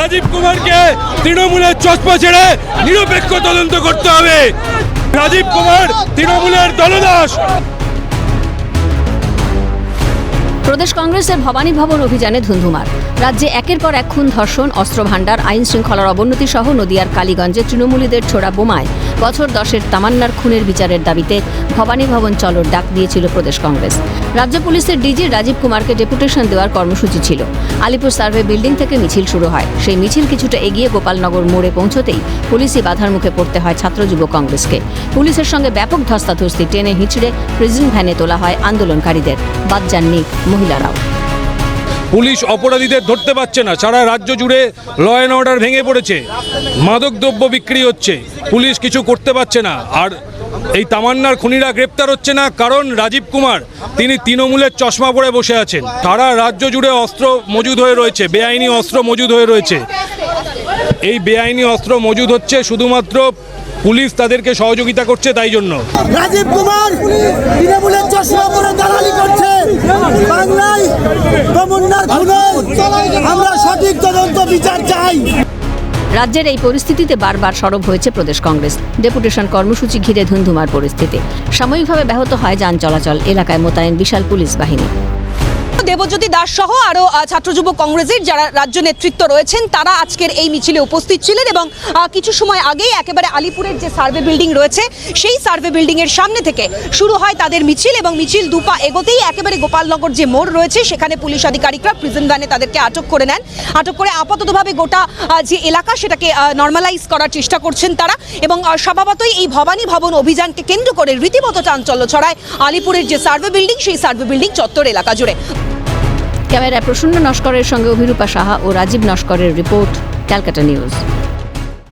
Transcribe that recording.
রাজীব কুমারকে তৃণমূলের চশমা ছেড়ে নিরপেক্ষ তদন্ত করতে হবে। রাজীব কুমার তৃণমূলের দলদাস। প্রদেশ কংগ্রেসের ভবানী ভবন অভিযানে ধুন্ধুমার। রাজ্যে একের পর এক খুন ধর্ষণ অস্ত্র ভাণ্ডার আইন শৃঙ্খলার অবনতি সহ নদিয়ার কালীগঞ্জে তৃণমূলীদের ছোড়া বোমায়। বছর দশের তামান্নার খুনের বিচারের দাবিতে ভবানী ভবন চলর ডাক দিয়েছিল প্রদেশ কংগ্রেস। রাজ্য পুলিশের ডিজি রাজীব কুমারকে ডেপুটেশন দেওয়ার কর্মসূচি ছিল। আলিপুর সার্ভে বিল্ডিং থেকে মিছিল শুরু হয়। সেই মিছিল কিছুটা এগিয়ে গোপালনগর মোড়ে পৌঁছতেই পুলিশি বাধার মুখে পড়তে হয় ছাত্র যুব কংগ্রেসকে। পুলিশের সঙ্গে ব্যাপক ধস্তাধস্তি, টেনে হিঁচড়ে প্রিজন ভ্যানে তোলা হয় আন্দোলনকারীদের। বাদ যাননি মহিলারাও। পুলিশ অপরাধীদের ধরতে পারছে না। সারা রাজ্য জুড়ে ল অ্যান্ড অর্ডার ভেঙে পড়েছে। মাদকদ্রব্য বিক্রি হচ্ছে। পুলিশ কিছু করতে পারছে না। আর এই তামান্নার খুনিরা গ্রেপ্তার হচ্ছে না। কারণ রাজীব কুমার, তিনি তৃণমূলের চশমা পরে বসে আছেন। সারা রাজ্য জুড়ে অস্ত্র মজুদ হয়ে রয়েছে। বেআইনি অস্ত্র মজুদ হয়ে রয়েছে। এই বেআইনি অস্ত্র মজুদ হচ্ছে শুধুমাত্র পুলিশ তাদেরকে সহযোগিতা করছে তাই জন্য। রাজীব কুমার, তৃণমূলের চশমা পরে দালালি করছে বাংলায় তমন্নার খুনে আমরা সঠিক তদন্ত বিচার চাই। রাজ্যের এই পরিস্থিতিতে বারবার সরব হয়েছে প্রদেশ কংগ্রেস। ডেপুটেশন কর্মসূচি ঘিরে ধুন্ধুমার পরিস্থিতি। সাময়িকভাবে ব্যাহত হয় যান চলাচল। এলাকায় মোতায়েন বিশাল পুলিশ বাহিনী। দেবজ্যোতি দাস সহ আহ, ছাত্র যুব কংগ্রেসের যারা রাজ্য নেতৃত্ব রয়েছেন তারা আজকের এই মিছিলে উপস্থিত ছিলেন এবং কিছু সময় আগেই একেবারে আলিপুরের যে সার্ভে বিল্ডিং রয়েছে সেই সার্ভে বিল্ডিং এর সামনে থেকে শুরু হয় তাদের মিছিল এবং মিছিল দুপা এগোতেই একেবারে গোপালনগর যে মোড় রয়েছে সেখানে পুলিশ আধিকারিকরা প্রিজন ভ্যানে তাদেরকে আটক করে নেন। আটক করে আপাততভাবে গোটা যে এলাকা সেটাকে নর্মালাইজ করার চেষ্টা করছেন তারা এবং স্বভাবতই এই ভবানী ভবন অভিযানকে কেন্দ্র করে রীতিমতো চাঞ্চল্য ছড়ায় আলিপুরের যে সার্ভে বিল্ডিং সেই সার্ভে বিল্ডিং চত্বর এলাকা জুড়ে। ক্যামেরায় প্রসন্ন নস্করের সঙ্গে অভিরূপা সাহা ও রাজীব নস্করের রিপোর্ট ক্যালকাটা নিউজ।